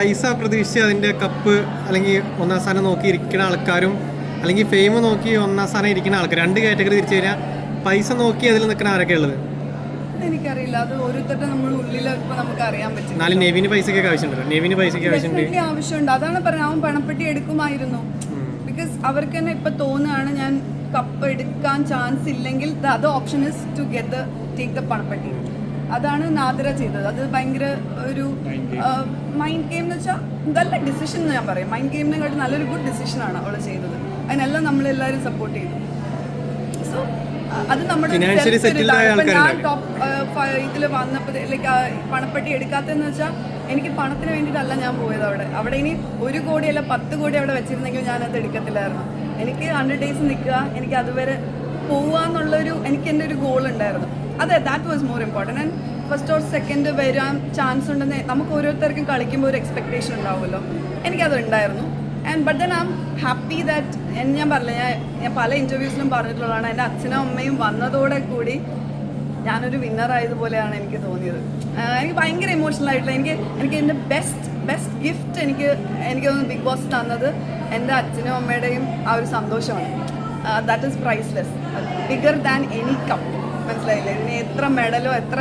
പൈസ പ്രതീക്ഷിച്ച് അതിന്റെ കപ്പ് അല്ലെങ്കിൽ ഒന്നാം സ്ഥാനം നോക്കി ഇരിക്കുന്ന ആൾക്കാരും അല്ലെങ്കിൽ ഫെയിം നോക്കി ഒന്നാം സ്ഥാനം ഇരിക്കുന്ന ആൾക്കാർ രണ്ട് കാറ്റഗറി തിരിച്ചു കഴിഞ്ഞാൽ പൈസ നോക്കി അതിൽ നിൽക്കുന്ന ആരൊക്കെ ഉള്ളത്? എനിക്കറിയില്ല. അത് ഓരോരുത്തരുടെ നമ്മുടെ ഉള്ളിൽ ഇപ്പൊ നമുക്ക് അറിയാൻ പറ്റും എന്നാലും നെവിന് പൈസയ്ക്ക് ആവശ്യമുണ്ട് നെവിന് പൈസയ്ക്ക് ആവശ്യമുണ്ട്. ആവശ്യമുണ്ട്. അതാണ് പറഞ്ഞത്. അവൻ പണപ്പെട്ടി എടുക്കുമായിരുന്നു. ബിക്കോസ് അവർക്ക് തന്നെ ഇപ്പൊ തോന്നുകയാണ് ഞാൻ കപ്പ് എടുക്കാൻ ചാൻസ് ഇല്ലെങ്കിൽ അത് option is to get take the പണപ്പെട്ടി. അതാണ് നാദിര ചെയ്തത്. അത് ഭയങ്കര ഒരു മൈൻഡ് ഗെയിം എന്ന് വെച്ചാൽ നല്ല ഡിസിഷൻ എന്ന് ഞാൻ പറയും. മൈൻഡ് ഗെയിമിനെക്കാട്ടി നല്ലൊരു ഗുഡ് ഡിസിഷനാണ് അവൾ ചെയ്തത് അതിനെല്ലാം നമ്മളെല്ലാവരും സപ്പോർട്ട് ചെയ്തു. സോ അത് നമ്മുടെ ഞാൻ ടോപ്പ് ഇതിൽ വന്നപ്പോൾ ലൈക്ക് പണപ്പെട്ടി എടുക്കാത്തതെന്ന് വെച്ചാൽ എനിക്ക് പണത്തിന് വേണ്ടിയിട്ടല്ല ഞാൻ പോയത് അവിടെ. അവിടെ ഇനി ഒരു കോടി അല്ല പത്ത് കോടി അവിടെ വെച്ചിരുന്നെങ്കിൽ ഞാനത് എടുക്കത്തില്ലായിരുന്നു. എനിക്ക് ഹൺഡ്രഡ് ഡേയ്സ് നിൽക്കുക എനിക്ക് അതുവരെ പോവുക എന്നുള്ളൊരു എനിക്ക് എന്റെ ഒരു ഗോൾ ഉണ്ടായിരുന്നു അതെ that was more important and first or second വരാൻ ചാൻസ് ഉണ്ടെന്ന് നമുക്ക് ഓരോരുത്തർക്കും കളിക്കുമ്പോൾ ഒരു എക്സ്പെക്റ്റേഷൻ ഉണ്ടാവുമല്ലോ. എനിക്കത് ഉണ്ടായിരുന്നു. And but then I am happy that ഞാൻ പറഞ്ഞില്ല ഞാൻ ഞാൻ പല ഇന്റർവ്യൂസിലും പറഞ്ഞിട്ടുള്ളതാണ്. എന്റെ അച്ഛനും അമ്മയും വന്നതോടെ കൂടി ഞാനൊരു വിന്നർ ആയതുപോലെയാണ് എനിക്ക് തോന്നിയത്. എനിക്ക് ഭയങ്കര ഇമോഷണൽ ആയിട്ടുള്ള എനിക്ക് എനിക്ക് എന്റെ ബെസ്റ്റ് ബെസ്റ്റ് ഗിഫ്റ്റ് എനിക്ക് എനിക്ക് തോന്നുന്നു ബിഗ് ബോസ് തന്നത് എന്റെ അച്ഛനും അമ്മയുടെയും ആ ഒരു സന്തോഷമാണ്. That is priceless bigger than any cup മനസ്സിലായില്ലേ? ഇതിന് എത്ര മെഡലോ എത്ര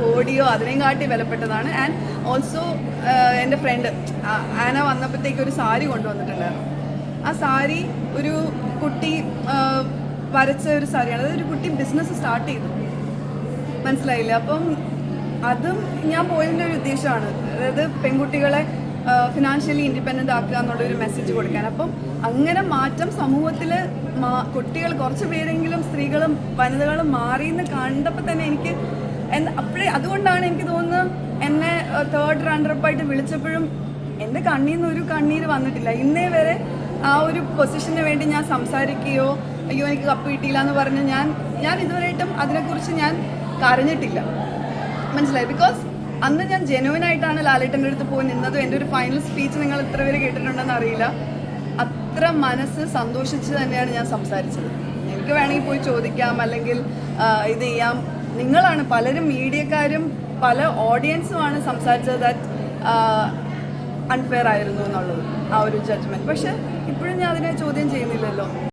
കോടിയോ അതിനെയും കാട്ടി വിലപ്പെട്ടതാണ് ആൻഡ് ഓൾസോ എന്റെ ഫ്രണ്ട് ആന വന്നപ്പോഴത്തേക്ക് ഒരു സാരി കൊണ്ടുവന്നിട്ടുണ്ടായിരുന്നു. ആ സാരി ഒരു കുട്ടി വരച്ച ഒരു സാരിയാണ്. അതായത് ഒരു കുട്ടി ബിസിനസ് സ്റ്റാർട്ട് ചെയ്തു. മനസ്സിലായില്ലേ? അപ്പം അതും ഞാൻ പോയതിന്റെ ഒരു ഉദ്ദേശമാണ്. അതായത് പെൺകുട്ടികളെ ഫിനാൻഷ്യലി ഇൻഡിപെൻഡന്റ് ആക്കുക എന്നുള്ളൊരു മെസ്സേജ് കൊടുക്കാൻ. അപ്പം അങ്ങനെ മാറ്റം സമൂഹത്തിൽ കുട്ടികൾ കുറച്ച് പേരെങ്കിലും സ്ത്രീകളും വനിതകളും മാറിയെന്ന് കണ്ടപ്പോൾ തന്നെ എനിക്ക് അപ്പോഴേ അതുകൊണ്ടാണ് എനിക്ക് തോന്നുന്നത് എന്നെ തേർഡ് റണ്ണറപ്പായിട്ട് വിളിച്ചപ്പോഴും എന്റെ കണ്ണിൽ നിന്ന് ഒരു കണ്ണീര് വന്നിട്ടില്ല. ഇന്നേ വരെ ആ ഒരു പൊസിഷന് വേണ്ടി ഞാൻ സംസാരിക്കുകയോ അയ്യോ എനിക്ക് കപ്പ് കിട്ടിയില്ല എന്ന് പറഞ്ഞ് ഞാൻ ഞാൻ ഇതുവരെയായിട്ടും അതിനെക്കുറിച്ച് ഞാൻ കരഞ്ഞിട്ടില്ല. മനസ്സിലായി? ബിക്കോസ് അന്ന് ഞാൻ ജെനുവൻ ആയിട്ടാണ് ലാലേട്ടന്റെ അടുത്ത് പോയി നിന്നത്. എന്റെ ഒരു ഫൈനൽ സ്പീച്ച് നിങ്ങൾ എത്ര പേര് കേട്ടിട്ടുണ്ടെന്ന് അറിയില്ല. അത്ര മനസ്സ് സന്തോഷിച്ച് തന്നെയാണ് ഞാൻ സംസാരിച്ചത്. എനിക്ക് വേണമെങ്കിൽ പോയി ചോദിക്കാം അല്ലെങ്കിൽ ഇത് ചെയ്യാം. നിങ്ങളാണ് പലരും മീഡിയക്കാരും പല ഓഡിയൻസുമാണ് സംസാരിച്ചത് ദാറ്റ് അൺഫെയർ ആയിരുന്നു എന്നുള്ളത് ആ ഒരു ജഡ്ജ്മെന്റ് പക്ഷെ ഇപ്പോഴും ഞാൻ അതിനെ ചോദ്യം ചെയ്യുന്നില്ലല്ലോ.